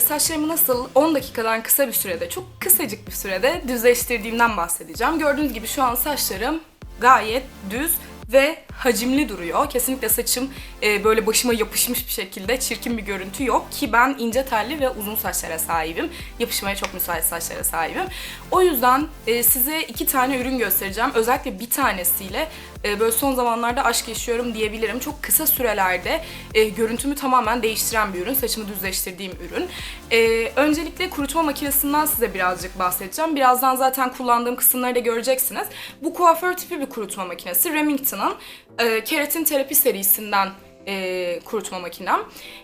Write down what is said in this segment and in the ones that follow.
saçlarımı nasıl 10 dakikadan kısa bir sürede, çok kısacık bir sürede düzleştirdiğimden bahsedeceğim. Gördüğünüz gibi şu an saçlarım gayet düz ve hacimli duruyor. Kesinlikle saçım e, böyle başıma yapışmış bir şekilde çirkin bir görüntü yok ki ben ince telli ve uzun saçlara sahibim. Yapışmaya çok müsait saçlara sahibim. O yüzden e, size iki tane ürün göstereceğim. Özellikle bir tanesiyle e, böyle son zamanlarda aşk yaşıyorum diyebilirim. Çok kısa sürelerde e, görüntümü tamamen değiştiren bir ürün. Saçımı düzleştirdiğim ürün. E, öncelikle kurutma makinesinden size birazcık bahsedeceğim. Birazdan zaten kullandığım kısımları da göreceksiniz. Bu kuaför tipi bir kurutma makinesi. Remington'ın e, keratin terapi serisinden e, kurutma makinem.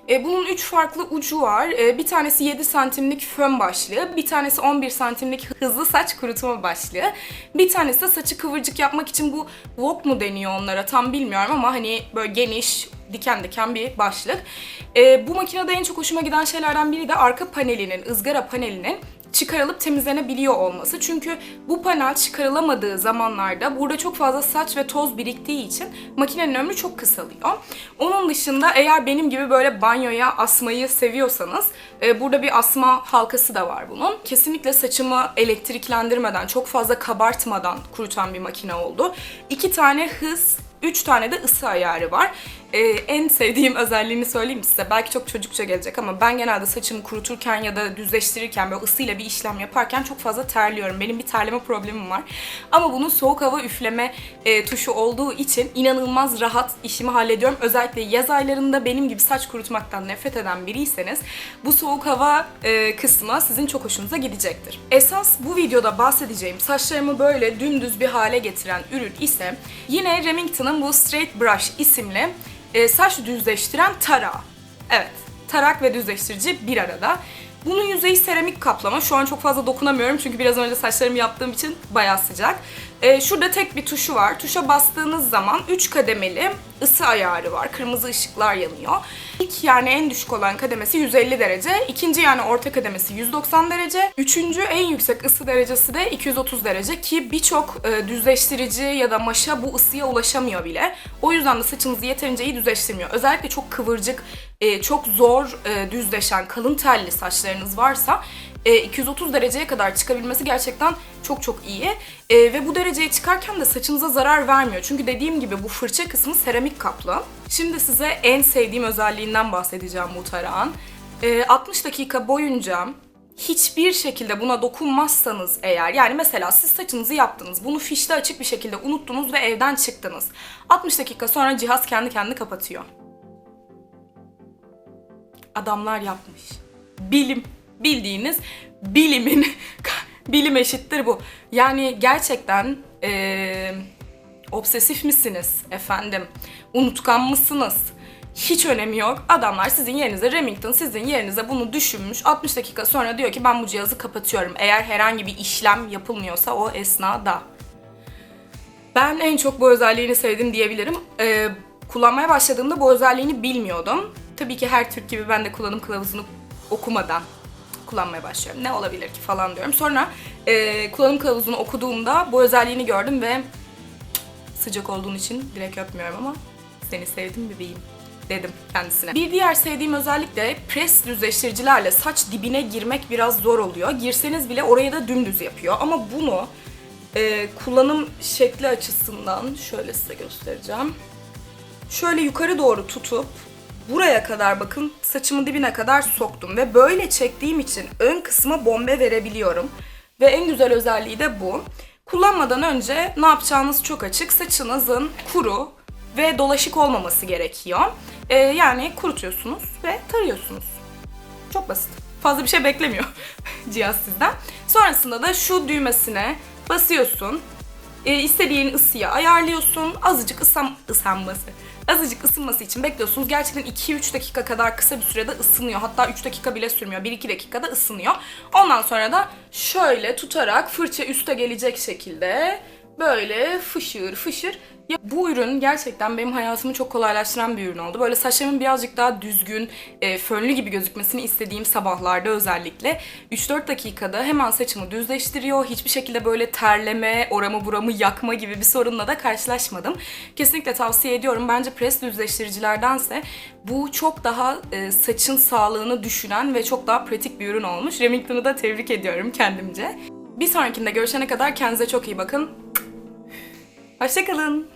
E, bunun 3 farklı ucu var. E, bir tanesi 7 santimlik fön başlığı, bir tanesi 11 santimlik hızlı saç kurutma başlığı. Bir tanesi de saçı kıvırcık yapmak için bu wok mu deniyor onlara tam bilmiyorum ama hani böyle geniş, diken diken bir başlık. E, bu makinede en çok hoşuma giden şeylerden biri de arka panelinin, ızgara panelinin çıkarılıp temizlenebiliyor olması. Çünkü bu panel çıkarılamadığı zamanlarda burada çok fazla saç ve toz biriktiği için makinenin ömrü çok kısalıyor. Onun dışında eğer benim gibi böyle banyoya asmayı seviyorsanız e, burada bir asma halkası da var bunun. Kesinlikle saçımı elektriklendirmeden, çok fazla kabartmadan kurutan bir makine oldu. İki tane hız, üç tane de ısı ayarı var. Ee, en sevdiğim özelliğini söyleyeyim size. Belki çok çocukça gelecek ama ben genelde saçımı kuruturken ya da düzleştirirken böyle ısıyla bir işlem yaparken çok fazla terliyorum. Benim bir terleme problemim var. Ama bunun soğuk hava üfleme e, tuşu olduğu için inanılmaz rahat işimi hallediyorum. Özellikle yaz aylarında benim gibi saç kurutmaktan nefret eden biriyseniz bu soğuk hava e, kısmı sizin çok hoşunuza gidecektir. Esas bu videoda bahsedeceğim saçlarımı böyle dümdüz bir hale getiren ürün ise yine Remington'ın bu Straight Brush isimli e, saç düzleştiren tarağı. Evet, tarak ve düzleştirici bir arada. Bunun yüzeyi seramik kaplama. Şu an çok fazla dokunamıyorum çünkü biraz önce saçlarımı yaptığım için bayağı sıcak. E, şurada tek bir tuşu var. Tuşa bastığınız zaman 3 kademeli ısı ayarı var. Kırmızı ışıklar yanıyor. İlk yani en düşük olan kademesi 150 derece. ikinci yani orta kademesi 190 derece. Üçüncü en yüksek ısı derecesi de 230 derece ki birçok e, düzleştirici ya da maşa bu ısıya ulaşamıyor bile. O yüzden de saçınızı yeterince iyi düzleştirmiyor. Özellikle çok kıvırcık, e, çok zor e, düzleşen kalın telli saçlarınız varsa e, 230 dereceye kadar çıkabilmesi gerçekten çok çok iyi. E, ve bu dereceye çıkarken de saçınıza zarar vermiyor. Çünkü dediğim gibi bu fırça kısmı seramik kaplı. Şimdi size en sevdiğim özelliğinden bahsedeceğim bu tarağın. E, 60 dakika boyunca hiçbir şekilde buna dokunmazsanız eğer yani mesela siz saçınızı yaptınız bunu fişte açık bir şekilde unuttunuz ve evden çıktınız. 60 dakika sonra cihaz kendi kendini kapatıyor. Adamlar yapmış. Bilim, bildiğiniz bilimin bilim eşittir bu. Yani gerçekten eee, obsesif misiniz efendim? Unutkan mısınız? Hiç önemi yok. Adamlar sizin yerinize, Remington sizin yerinize bunu düşünmüş. 60 dakika sonra diyor ki ben bu cihazı kapatıyorum. Eğer herhangi bir işlem yapılmıyorsa o esnada. Ben en çok bu özelliğini sevdim diyebilirim. Ee, kullanmaya başladığımda bu özelliğini bilmiyordum. Tabii ki her Türk gibi ben de kullanım kılavuzunu okumadan kullanmaya başlıyorum. Ne olabilir ki falan diyorum. Sonra e, kullanım kılavuzunu okuduğumda bu özelliğini gördüm ve sıcak olduğun için direkt öpmüyorum ama seni sevdim bebeğim dedim kendisine. Bir diğer sevdiğim özellik de pres düzleştiricilerle saç dibine girmek biraz zor oluyor. Girseniz bile oraya da dümdüz yapıyor. Ama bunu e, kullanım şekli açısından şöyle size göstereceğim. Şöyle yukarı doğru tutup buraya kadar bakın saçımın dibine kadar soktum ve böyle çektiğim için ön kısma bombe verebiliyorum. Ve en güzel özelliği de bu. Kullanmadan önce ne yapacağınız çok açık. Saçınızın kuru ve dolaşık olmaması gerekiyor. Ee, yani kurutuyorsunuz ve tarıyorsunuz. Çok basit. Fazla bir şey beklemiyor cihaz sizden. Sonrasında da şu düğmesine basıyorsun. E, istediğin ısıya ayarlıyorsun. Azıcık ısam, ısınması. Azıcık ısınması için bekliyorsunuz. Gerçekten 2-3 dakika kadar kısa bir sürede ısınıyor. Hatta 3 dakika bile sürmüyor. 1-2 dakikada ısınıyor. Ondan sonra da şöyle tutarak fırça üste gelecek şekilde böyle fışır fışır. Ya bu ürün gerçekten benim hayatımı çok kolaylaştıran bir ürün oldu. Böyle saçlarımın birazcık daha düzgün, e, fönlü gibi gözükmesini istediğim sabahlarda özellikle 3-4 dakikada hemen saçımı düzleştiriyor. Hiçbir şekilde böyle terleme, oramı buramı yakma gibi bir sorunla da karşılaşmadım. Kesinlikle tavsiye ediyorum. Bence pres düzleştiricilerdense bu çok daha e, saçın sağlığını düşünen ve çok daha pratik bir ürün olmuş. Remington'u da tebrik ediyorum kendimce. Bir sonrakinde görüşene kadar kendinize çok iyi bakın. Hoşçakalın.